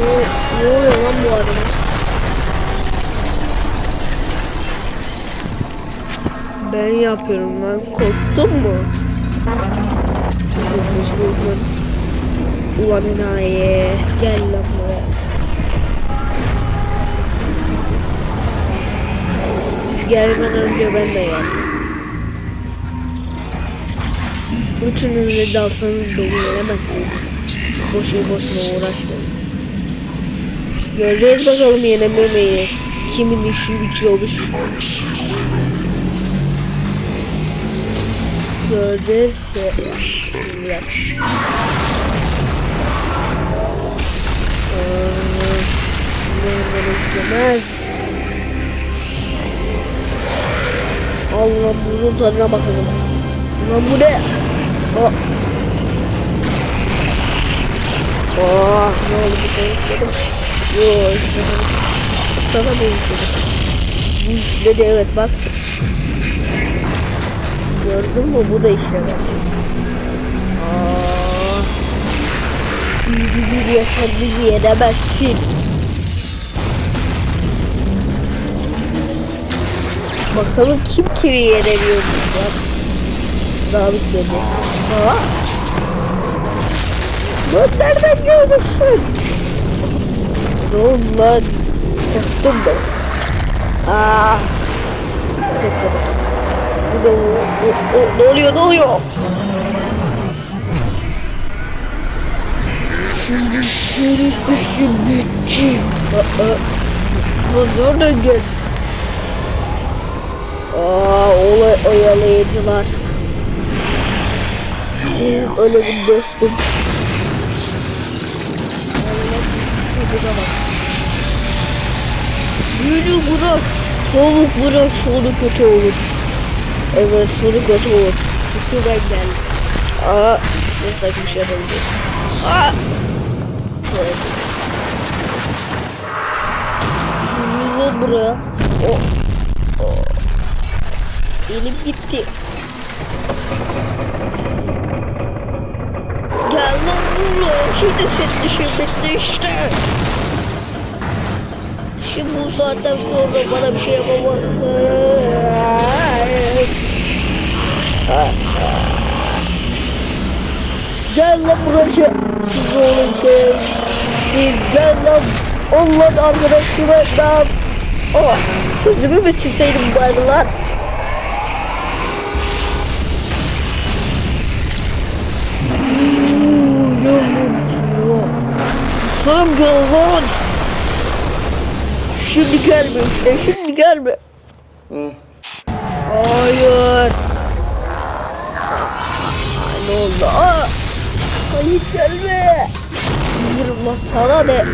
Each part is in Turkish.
Ne, oluyor lan bu adama? Ben yapıyorum lan. Korktun mu? Korkmuş buldun. Ulan enayi. Gel lan buraya. Siz gelmeden önce ben de geldim. Üçünüz de dalsanız beni yenemezsiniz. Boşu boşuna uğraşmayın. Göreceğiz bakalım yenememeyi. Kimin işi bitiyormuş. Göreceğiz şey, sizler. Görmek istemez. Allah bunun tadına bakalım. Lan bu ne? Aa. Aa, ne oldu bir şey. Yoo, sana dönüştürdüm. Bu işte de evet bak. Gördün mü bu da diye sen bizi yenemezsin. Bakalım kim kimi yenemiyor ya. Daha bitmedi. Aa. Nereden görmüşsün? Ne oldu lan? Korktum ben. Aa. Korktum. Ne, ne, ne oluyor ne oluyor? Sürüşmüşüm bütçü. Aa. Olay oyalayıcılar. Senin ölümün dostum. Yürü bırak. Soğuk bırak sonu kötü olur. Evet sonu kötü olur. Çünkü ben geldim. Aa sen sanki bir şey yapabilirsin. Aa. Evet. Yürü buraya. O. o. Elim gitti. Gel lan. Şimdi senin işin bitti işte. Şimdi bu saatten sonra bana bir şey yapamazsın. Gel lan buraya. Siz olun şey. Siz gel lan. Onların arkadaşıma ben. Oh, sözümü bitirseydim bari lan. Sen gel lan. Şimdi gelme işte, şimdi gelme. Hayır. Ay, ne oldu? Aa! Hayır gelme. Lan sana ne?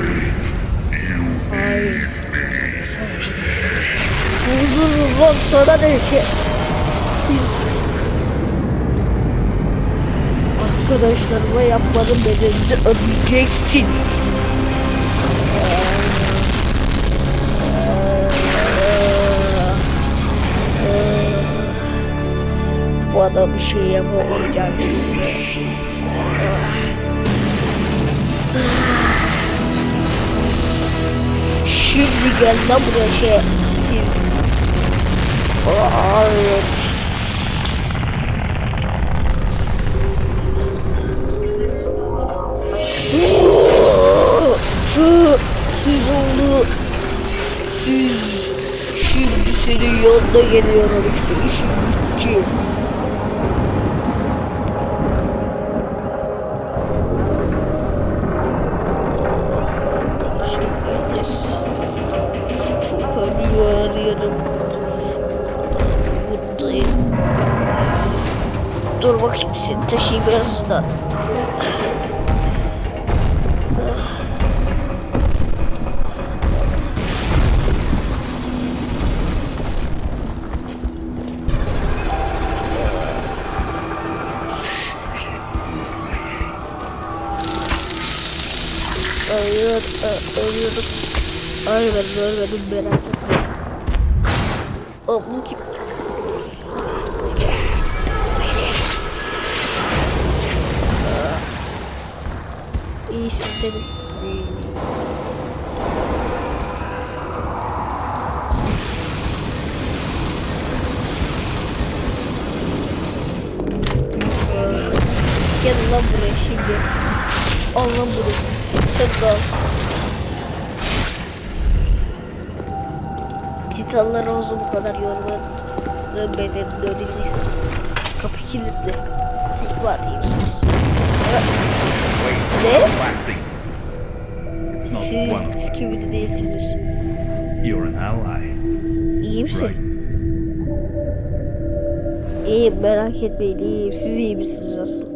Hayır. Vururum lan sana ne ki? Arkadaşlarıma yapmadım bedenini ödeyeceksin. Bu adam bir şey yapamayacak. Şimdi gel lan buraya şey. Siz yolda geliyorum işte işim bitti. Arıyorum. Buradayım. Dur bakayım seni taşıyayım biraz da. Hayır, e, ölüyorum. Hayır ben ölmedim merak etme. O bu kim? İyisin değil mi? Gel lan buraya şimdi. Al lan bunu. Sen de al. Titanlara o zaman bu kadar yormanın bedelini ödeyeceksiniz. Kapı kilitli. Tek var? Wait, Ne? Siz Scooby değilsiniz. You're an ally, İyi misin? right? İyiyim merak etmeyin iyiyim. Siz iyi misiniz asıl?